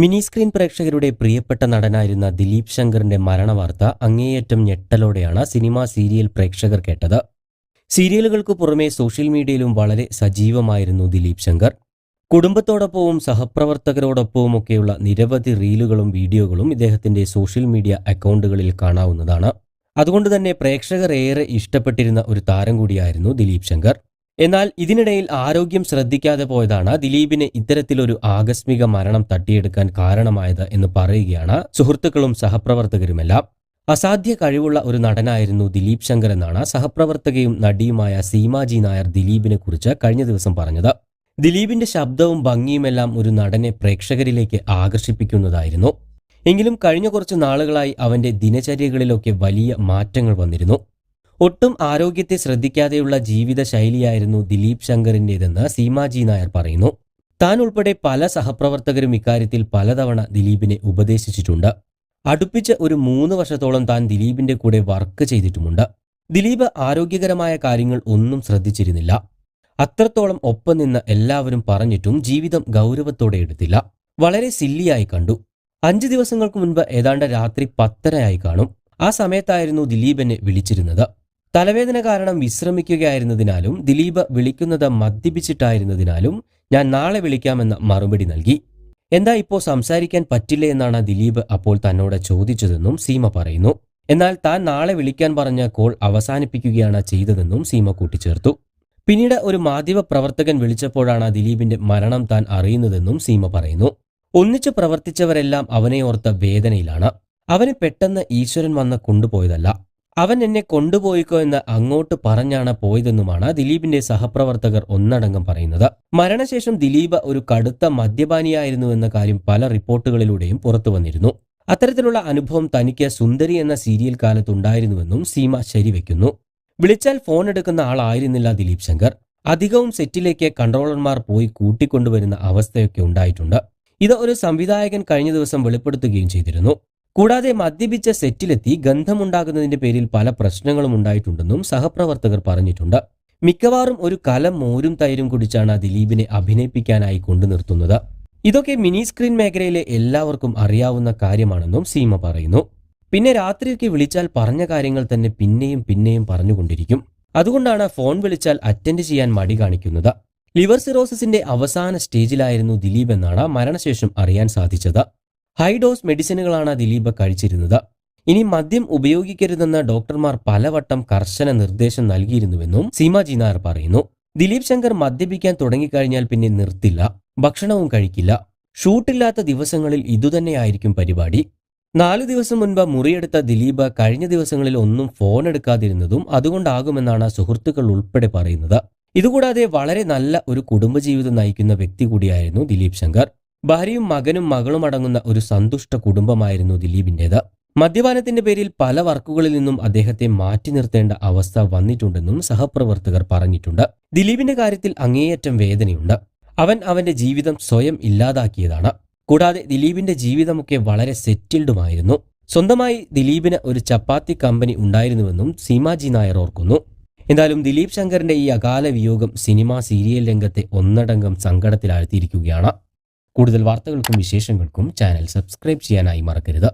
Mini screen പ്രേക്ഷകരുടെ പ്രിയപ്പെട്ട നടനായിരുന്ന ദിലീപ് ശങ്കറിന്റെ മരണവാർത്ത അങ്ങേയറ്റം ഞെട്ടലോടെയാണ് സിനിമാ സീരിയൽ പ്രേക്ഷകർ കേട്ടത്. സീരിയലുകൾക്ക് പുറമെ സോഷ്യൽ മീഡിയയിലും വളരെ സജീവമായിരുന്നു ദിലീപ് ശങ്കർ. കുടുംബത്തോടൊപ്പവും സഹപ്രവർത്തകരോടൊപ്പവുമൊക്കെയുള്ള നിരവധി റീലുകളും വീഡിയോകളും ഇദ്ദേഹത്തിന്റെ സോഷ്യൽ മീഡിയ അക്കൗണ്ടുകളിൽ കാണാവുന്നതാണ്. അതുകൊണ്ട് തന്നെ പ്രേക്ഷകർ ഏറെ ഇഷ്ടപ്പെട്ടിരുന്ന ഒരു താരം കൂടിയായിരുന്നു ദിലീപ് ശങ്കർ. എന്നാൽ ഇതിനിടയിൽ ആരോഗ്യം ശ്രദ്ധിക്കാതെ പോയതാണ് ദിലീപിന് ഇത്തരത്തിലൊരു ആകസ്മിക മരണം തട്ടിയെടുക്കാൻ കാരണമായത് എന്ന് പറയുകയാണ് സുഹൃത്തുക്കളും സഹപ്രവർത്തകരുമെല്ലാം. അസാധ്യ കഴിവുള്ള ഒരു നടനായിരുന്നു ദിലീപ് ശങ്കർ എന്നാണ് സഹപ്രവർത്തകയും നടിയുമായ സീമാജി നായർ ദിലീപിനെ കുറിച്ച് കഴിഞ്ഞ ദിവസം പറഞ്ഞത്. ദിലീപിന്റെ ശബ്ദവും ഭംഗിയുമെല്ലാം ഒരു നടനെ പ്രേക്ഷകരിലേക്ക് ആകർഷിപ്പിക്കുന്നതായിരുന്നു. എങ്കിലും കഴിഞ്ഞ കുറച്ച് നാളുകളായി അവന്റെ ദിനചര്യകളിലൊക്കെ വലിയ മാറ്റങ്ങൾ വന്നിരുന്നു. ഒട്ടും ആരോഗ്യത്തെ ശ്രദ്ധിക്കാതെയുള്ള ജീവിത ശൈലിയായിരുന്നു ദിലീപ് ശങ്കറിന്റേതെന്ന് സീമാജി നായർ പറയുന്നു. താൻ ഉൾപ്പെടെ പല സഹപ്രവർത്തകരും ഇക്കാര്യത്തിൽ പലതവണ ദിലീപിനെ ഉപദേശിച്ചിട്ടുണ്ട്. അടുപ്പിച്ച് ഒരു മൂന്ന് വർഷത്തോളം താൻ ദിലീപിന്റെ കൂടെ വർക്ക് ചെയ്തിട്ടുമുണ്ട്. ദിലീപ് ആരോഗ്യകരമായ കാര്യങ്ങൾ ഒന്നും ശ്രദ്ധിച്ചിരുന്നില്ല. അത്രത്തോളം ഒപ്പം നിന്ന് എല്ലാവരും പറഞ്ഞിട്ടും ജീവിതം ഗൗരവത്തോടെ എടുത്തില്ല. വളരെ സില്ലിയായി കണ്ടു. അഞ്ചു ദിവസങ്ങൾക്ക് മുൻപ് ഏതാണ്ട് രാത്രി പത്തരയായി കാണും. ആ സമയത്തായിരുന്നു ദിലീപ് എന്നെ വിളിച്ചിരുന്നത്. തലവേദന കാരണം വിശ്രമിക്കുകയായിരുന്നതിനാലും ദിലീപ് വിളിക്കുന്നത് മദ്യപിച്ചിട്ടായിരുന്നതിനാലും ഞാൻ നാളെ വിളിക്കാമെന്ന മറുപടി നൽകി. എന്താ ഇപ്പോൾ സംസാരിക്കാൻ പറ്റില്ല എന്നാണ് ദിലീപ് അപ്പോൾ തന്നോട് ചോദിച്ചതെന്നും സീമ പറയുന്നു. എന്നാൽ താൻ നാളെ വിളിക്കാൻ പറഞ്ഞ കോൾ അവസാനിപ്പിക്കുകയാണ് ചെയ്തതെന്നും സീമ കൂട്ടിച്ചേർത്തു. പിന്നീട് ഒരു മാധ്യമ പ്രവർത്തകൻ വിളിച്ചപ്പോഴാണ് ദിലീപിന്റെ മരണം താൻ അറിയുന്നതെന്നും സീമ പറയുന്നു. ഒന്നിച്ചു പ്രവർത്തിച്ചവരെല്ലാം അവനെ ഓർത്ത വേദനയിലാണ്. അവന് പെട്ടെന്ന് ഈശ്വരൻ വന്ന് കൊണ്ടുപോയതല്ല. അവൻ എന്നെ കൊണ്ടുപോയിക്കോ എന്ന് അങ്ങോട്ട് പറഞ്ഞാണ് പോയതെന്നുമാണ് ദിലീപിന്റെ സഹപ്രവർത്തകർ ഒന്നടങ്കം പറയുന്നത്. മരണശേഷം ദിലീപ് ഒരു കടുത്ത മദ്യപാനിയായിരുന്നു എന്ന കാര്യം പല റിപ്പോർട്ടുകളിലൂടെയും പുറത്തു വന്നിരുന്നു. അത്തരത്തിലുള്ള അനുഭവം തനിക്ക് സുന്ദരി എന്ന സീരിയൽ കാലത്തുണ്ടായിരുന്നുവെന്നും സീമ ശരിവെക്കുന്നു. വിളിച്ചാൽ ഫോൺ എടുക്കുന്ന ആളായിരുന്നില്ല ദിലീപ് ശങ്കർ. അധികവും സെറ്റിലേക്ക് കൺട്രോളർമാർ പോയി കൂട്ടിക്കൊണ്ടുവരുന്ന അവസ്ഥയൊക്കെ ഉണ്ടായിട്ടുണ്ട്. ഇത് ഒരു സംവിധായകൻ കഴിഞ്ഞ ദിവസം വെളിപ്പെടുത്തുകയും ചെയ്തിരുന്നു. കൂടാതെ മദ്യപിച്ച സെറ്റിലെത്തി ഗന്ധമുണ്ടാകുന്നതിന്റെ പേരിൽ പല പ്രശ്നങ്ങളും ഉണ്ടായിട്ടുണ്ടെന്നും സഹപ്രവർത്തകർ പറഞ്ഞിട്ടുണ്ട്. മിക്കവാറും ഒരു കലം മോരും തൈരും കുടിച്ചാണ് ദിലീപിനെ അഭിനയിപ്പിക്കാനായി കൊണ്ടു നിർത്തുന്നത്. ഇതൊക്കെ മിനി സ്ക്രീൻ മേഖലയിലെ എല്ലാവർക്കും അറിയാവുന്ന കാര്യമാണെന്നും സീമ പറയുന്നു. പിന്നെ രാത്രിയൊക്കെ വിളിച്ചാൽ പറഞ്ഞ കാര്യങ്ങൾ തന്നെ പിന്നെയും പിന്നെയും പറഞ്ഞുകൊണ്ടിരിക്കും. അതുകൊണ്ടാണ് ഫോൺ വിളിച്ചാൽ അറ്റൻഡ് ചെയ്യാൻ മടി കാണിക്കുന്നത്. ലിവർ സിറോസിന്റെ അവസാന സ്റ്റേജിലായിരുന്നു ദിലീപ് എന്നാണ് മരണശേഷം അറിയാൻ സാധിച്ചത്. ഹൈ ഡോസ് മെഡിസിനുകളാണ് ദിലീപ് കഴിച്ചിരുന്നത്. ഇനി മദ്യം ഉപയോഗിക്കരുതെന്ന് ഡോക്ടർമാർ പലവട്ടം കർശന നിർദ്ദേശം നൽകിയിരുന്നുവെന്നും സീമാജി നായർ പറയുന്നു. ദിലീപ് ശങ്കർ മദ്യപിക്കാൻ തുടങ്ങിക്കഴിഞ്ഞാൽ പിന്നെ നിർത്തില്ല ഭക്ഷണവും കഴിക്കില്ല. ഷൂട്ടില്ലാത്ത ദിവസങ്ങളിൽ ഇതുതന്നെയായിരിക്കും പരിപാടി. നാലു ദിവസം മുൻപ് മുറിയെടുത്ത ദിലീപ് കഴിഞ്ഞ ദിവസങ്ങളിൽ ഒന്നും ഫോൺ എടുക്കാതിരുന്നതും അതുകൊണ്ടാകുമെന്നാണ് സുഹൃത്തുക്കൾ ഉൾപ്പെടെ പറയുന്നത്. ഇതുകൂടാതെ വളരെ നല്ല ഒരു കുടുംബജീവിതം നയിക്കുന്ന വ്യക്തി കൂടിയായിരുന്നു ദിലീപ് ശങ്കർ. ഭാര്യയും മകനും മകളും അടങ്ങുന്ന ഒരു സന്തുഷ്ട കുടുംബമായിരുന്നു ദിലീപിന്റേത്. മദ്യപാനത്തിന്റെ പേരിൽ പല വർക്കുകളിൽ നിന്നും അദ്ദേഹത്തെ മാറ്റി നിർത്തേണ്ട അവസ്ഥ വന്നിട്ടുണ്ടെന്നും സഹപ്രവർത്തകർ പറഞ്ഞിട്ടുണ്ട്. ദിലീപിന്റെ കാര്യത്തിൽ അങ്ങേയറ്റം വേദനയുണ്ട്. അവൻ അവന്റെ ജീവിതം സ്വയം ഇല്ലാതാക്കിയതാണ്. കൂടാതെ ദിലീപിന്റെ ജീവിതമൊക്കെ വളരെ സെറ്റിൽഡുമായിരുന്നു. സ്വന്തമായി ദിലീപിന് ഒരു ചപ്പാത്തി കമ്പനി ഉണ്ടായിരുന്നുവെന്നും സീമാജി നായർ ഓർക്കുന്നു. എന്തായാലും ദിലീപ് ശങ്കറിന്റെ ഈ അകാല വിയോഗം സിനിമാ സീരിയൽ രംഗത്തെ ഒന്നടങ്കം സങ്കടത്തിലാഴ്ത്തിയിരിക്കുകയാണ്. കൂടുതൽ വാർത്തകൾക്കും വിശേഷങ്ങൾക്കും ചാനൽ സബ്സ്ക്രൈബ് ചെയ്യാനായി മറക്കരുത്.